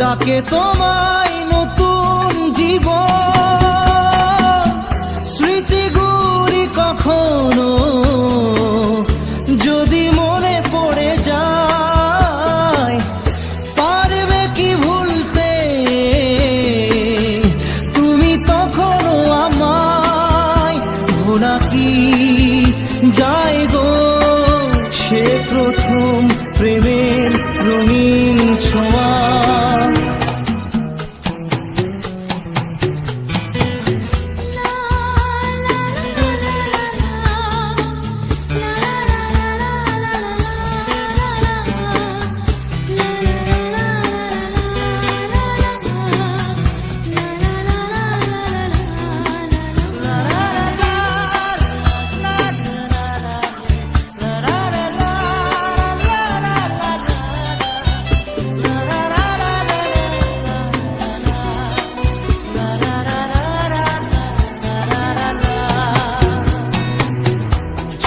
ডাকে তোমায় নতুন জীবন। স্মৃতিগুলি কখনো যদি মনে পড়ে যায়, পারবে কি ভুলতে? তুমি তখনো আমায় ভোলা কি যায় গো? সে প্রথম প্রেমের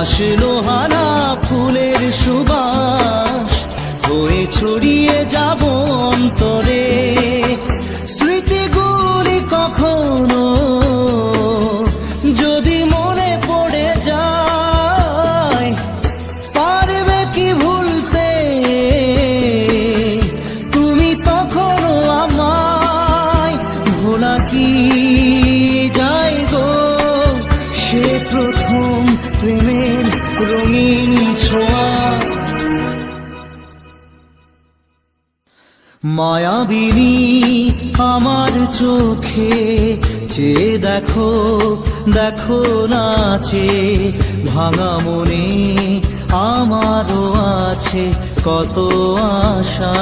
হাসলো হানা ফুলের সুবাস। হয়ে ছড়িয়ে যাব অন্তরে। স্মৃতিগুলি কখনো যদি মনে পড়ে যায়, পারবে কি ভুলতে? তুমি কি? রঙিন ছোঁয়া। মায়াবিনী আমার চোখে চেয়ে দেখো দেখো নাচে, ভাঙা মনে আমারও আছে কত আশা।